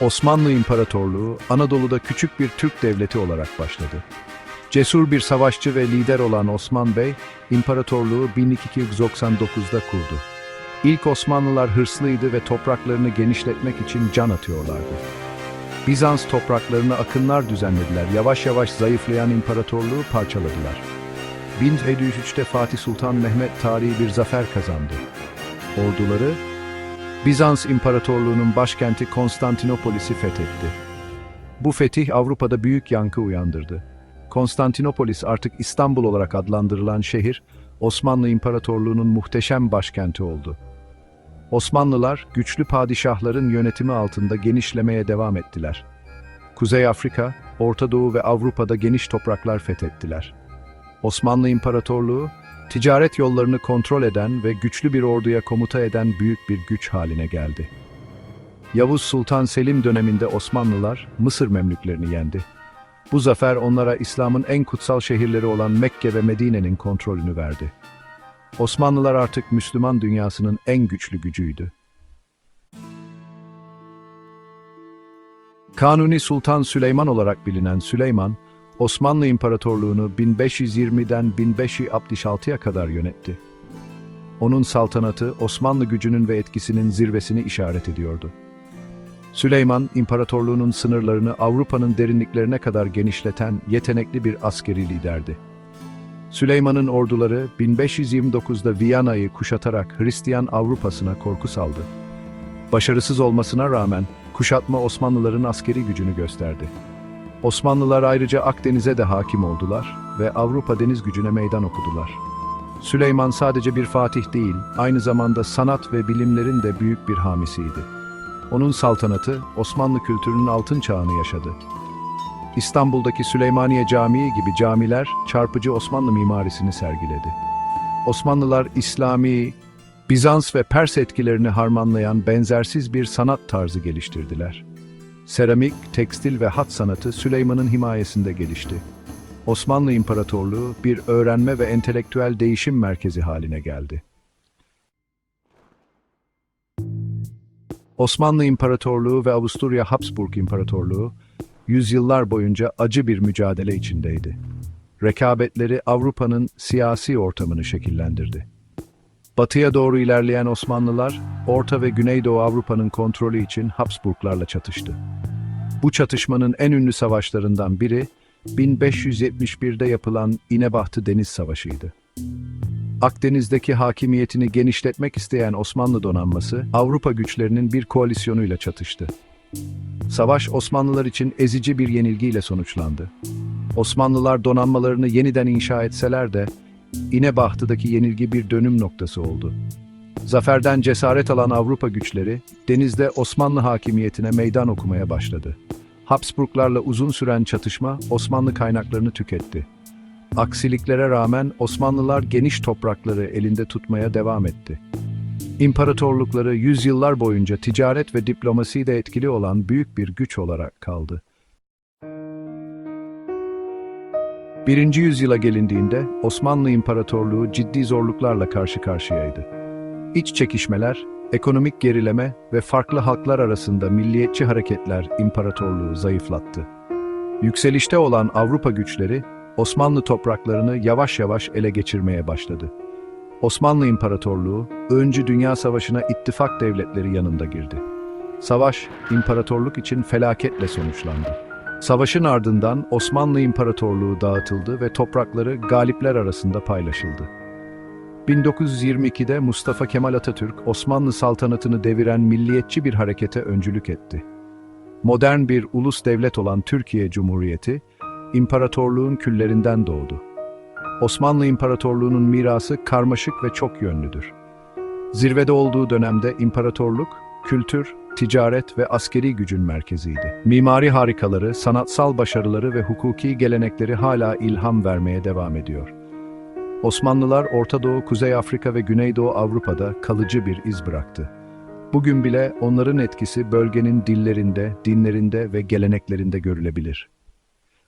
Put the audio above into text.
Osmanlı İmparatorluğu Anadolu'da küçük bir Türk devleti olarak başladı. Cesur bir savaşçı ve lider olan Osman Bey, imparatorluğu 1299'da kurdu. İlk Osmanlılar hırslıydı ve topraklarını genişletmek için can atıyorlardı. Bizans topraklarına akınlar düzenlediler, yavaş yavaş zayıflayan imparatorluğu parçaladılar. 1053'te Fatih Sultan Mehmet tarihi bir zafer kazandı. Orduları, Bizans İmparatorluğu'nun başkenti Konstantinopolis'i fethetti. Bu fetih Avrupa'da büyük yankı uyandırdı. Konstantinopolis artık İstanbul olarak adlandırılan şehir, Osmanlı İmparatorluğu'nun muhteşem başkenti oldu. Osmanlılar, güçlü padişahların yönetimi altında genişlemeye devam ettiler. Kuzey Afrika, Orta Doğu ve Avrupa'da geniş topraklar fethettiler. Osmanlı İmparatorluğu, ticaret yollarını kontrol eden ve güçlü bir orduya komuta eden büyük bir güç haline geldi. Yavuz Sultan Selim döneminde Osmanlılar Mısır Memlüklerini yendi. Bu zafer onlara İslam'ın en kutsal şehirleri olan Mekke ve Medine'nin kontrolünü verdi. Osmanlılar artık Müslüman dünyasının en güçlü gücüydü. Kanuni Sultan Süleyman olarak bilinen Süleyman, Osmanlı İmparatorluğunu 1520'den 1566'ya kadar yönetti. Onun saltanatı Osmanlı gücünün ve etkisinin zirvesini işaret ediyordu. Süleyman, imparatorluğunun sınırlarını Avrupa'nın derinliklerine kadar genişleten yetenekli bir askeri liderdi. Süleyman'ın orduları 1529'da Viyana'yı kuşatarak Hristiyan Avrupa'sına korku saldı. Başarısız olmasına rağmen kuşatma Osmanlıların askeri gücünü gösterdi. Osmanlılar ayrıca Akdeniz'e de hakim oldular ve Avrupa deniz gücüne meydan okudular. Süleyman sadece bir fatih değil, aynı zamanda sanat ve bilimlerin de büyük bir hamisiydi. Onun saltanatı Osmanlı kültürünün altın çağını yaşadı. İstanbul'daki Süleymaniye Camii gibi camiler çarpıcı Osmanlı mimarisini sergiledi. Osmanlılar İslami, Bizans ve Pers etkilerini harmanlayan benzersiz bir sanat tarzı geliştirdiler. Seramik, tekstil ve hat sanatı Süleyman'ın himayesinde gelişti. Osmanlı İmparatorluğu bir öğrenme ve entelektüel değişim merkezi haline geldi. Osmanlı İmparatorluğu ve Avusturya Habsburg İmparatorluğu yüzyıllar boyunca acı bir mücadele içindeydi. Rekabetleri Avrupa'nın siyasi ortamını şekillendirdi. Batıya doğru ilerleyen Osmanlılar, Orta ve Güneydoğu Avrupa'nın kontrolü için Habsburglarla çatıştı. Bu çatışmanın en ünlü savaşlarından biri, 1571'de yapılan İnebahtı Deniz Savaşı'ydı. Akdeniz'deki hakimiyetini genişletmek isteyen Osmanlı donanması, Avrupa güçlerinin bir koalisyonuyla çatıştı. Savaş Osmanlılar için ezici bir yenilgiyle sonuçlandı. Osmanlılar donanmalarını yeniden inşa etseler de, İnebahtı'daki yenilgi bir dönüm noktası oldu. Zaferden cesaret alan Avrupa güçleri, denizde Osmanlı hakimiyetine meydan okumaya başladı. Habsburglarla uzun süren çatışma Osmanlı kaynaklarını tüketti. Aksiliklere rağmen Osmanlılar geniş toprakları elinde tutmaya devam etti. İmparatorlukları yüzyıllar boyunca ticaret ve diplomasiyle etkili olan büyük bir güç olarak kaldı. Birinci yüzyıla gelindiğinde Osmanlı İmparatorluğu ciddi zorluklarla karşı karşıyaydı. İç çekişmeler, ekonomik gerileme ve farklı halklar arasında milliyetçi hareketler imparatorluğu zayıflattı. Yükselişte olan Avrupa güçleri Osmanlı topraklarını yavaş yavaş ele geçirmeye başladı. Osmanlı İmparatorluğu, Öncü Dünya Savaşı'na ittifak devletleri yanında girdi. Savaş, imparatorluk için felaketle sonuçlandı. Savaşın ardından Osmanlı İmparatorluğu dağıtıldı ve toprakları galipler arasında paylaşıldı. 1922'de Mustafa Kemal Atatürk, Osmanlı saltanatını deviren milliyetçi bir harekete öncülük etti. Modern bir ulus devlet olan Türkiye Cumhuriyeti, imparatorluğun küllerinden doğdu. Osmanlı İmparatorluğu'nun mirası karmaşık ve çok yönlüdür. Zirvede olduğu dönemde imparatorluk, kültür, ticaret ve askeri gücün merkeziydi. Mimari harikaları, sanatsal başarıları ve hukuki gelenekleri hala ilham vermeye devam ediyor. Osmanlılar Orta Doğu, Kuzey Afrika ve Güneydoğu Avrupa'da kalıcı bir iz bıraktı. Bugün bile onların etkisi bölgenin dillerinde, dinlerinde ve geleneklerinde görülebilir.